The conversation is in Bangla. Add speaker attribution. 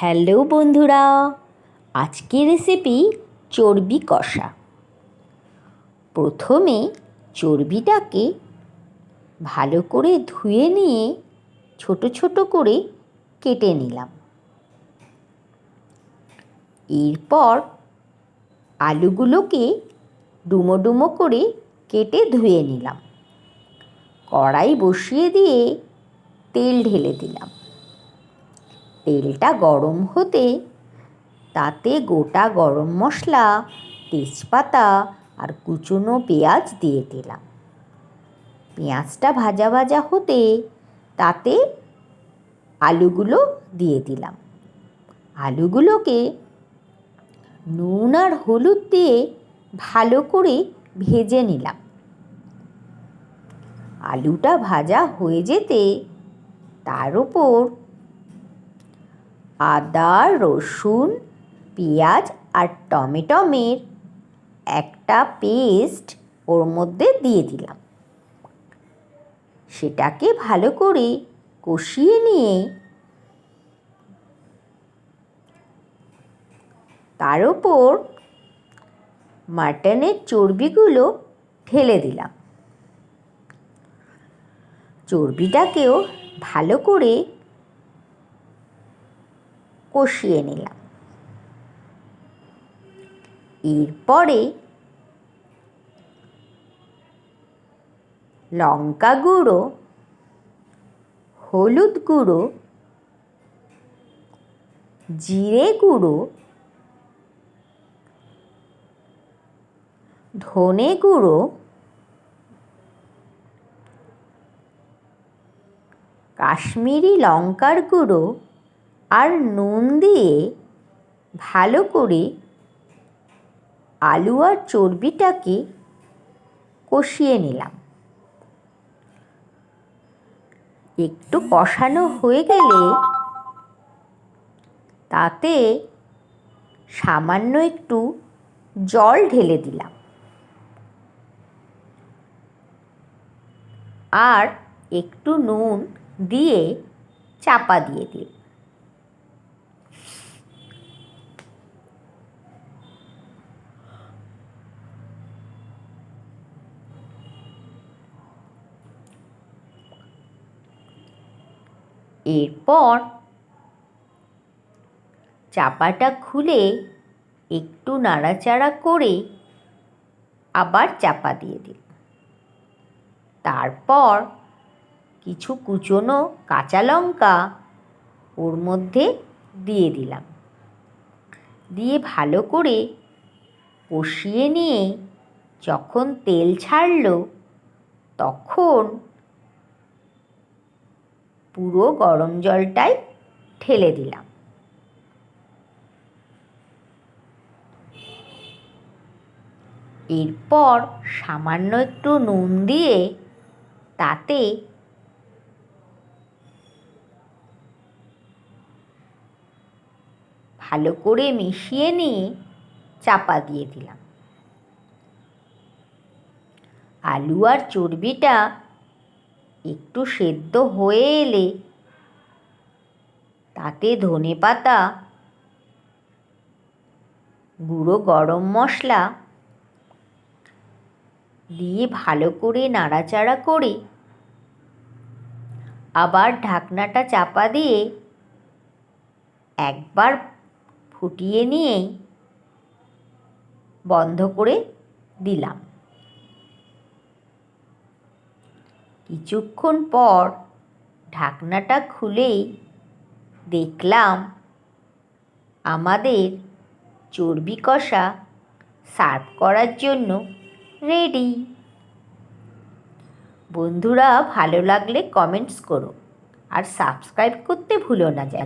Speaker 1: হ্যালো বন্ধুরা, আজকের রেসিপি চর্বি কষা। প্রথমে চর্বিটাকে ভালো করে ধুয়ে নিয়ে ছোট ছোট করে কেটে নিলাম। এরপর আলুগুলোকে ডুমো ডুমো করে কেটে ধুয়ে নিলাম। কড়াই বসিয়ে দিয়ে তেল ঢেলে দিলাম। তেলটা গরম হতে, তাতে গোটা গরম মশলা, তেজপাতা আর কুচনো পেঁয়াজ দিয়ে দিলাম। পেঁয়াজটা ভাজা ভাজা হতে, তাতে আলুগুলো দিয়ে দিলাম। আলুগুলোকে নুন আর হলুদ দিয়ে ভালো করে ভেজে নিলাম। আলুটা ভাজা হয়ে যেতে, তার উপর আদা, রসুন, পেঁয়াজ আর টমেটমের একটা পেস্ট ওর মধ্যে দিয়ে দিলাম। সেটাকে ভালো করে কষিয়ে নিয়ে তার উপর মাটনের চর্বিগুলো ঢেলে দিলাম। চর্বিটাকেও ভালো করে কষিয়ে নিলাম। এরপরে লঙ্কা গুঁড়ো হলুদ গুঁড়ো জিরে গুঁড়ো ধনে গুঁড়ো কাশ্মীরি লঙ্কার গুঁড়ো আর নুন দিয়ে ভালো করে আলু আর চর্বিটাকে কষিয়ে নিলাম। একটু কষানো হয়ে গেলে তাতে সামান্য একটু জল ঢেলে দিলাম। আর একটু নুন দিয়ে চাপা দিয়ে দিলাম। এরপর চাপাটা খুলে একটু নাড়াচাড়া করে আবার চাপা দিয়ে দিল। তারপর কিছু কুচনো কাঁচা লঙ্কা ওর মধ্যে দিয়ে দিলাম। দিয়ে ভালো করে কষিয়ে নিয়ে যখন তেল ছাড়ল তখন পুরো গরম জলটাই ঠেলে দিলাম। এরপর সামান্য একটু নুন দিয়ে তাতে ভালো করে মিশিয়ে নিয়ে চাপা দিয়ে দিলাম। আলু আর চর্বিটা একটু সেদ্ধ হয়ে এলে তাতে ধনে পাতা, গুঁড়ো গরম মশলা দিয়ে ভালো করে নাড়াচাড়া করে আবার ঢাকনাটা চাপা দিয়ে একবার ফুটিয়ে নিয়েই বন্ধ করে দিলাম। কিছুক্ষণ পর ঢাকনাটা খুলেই দেখলাম আমাদের চর্বি কষা সার্ভ করার জন্য রেডি। বন্ধুরা, ভালো লাগলে কমেন্টস করো আর সাবস্ক্রাইব করতে ভুলো না, যা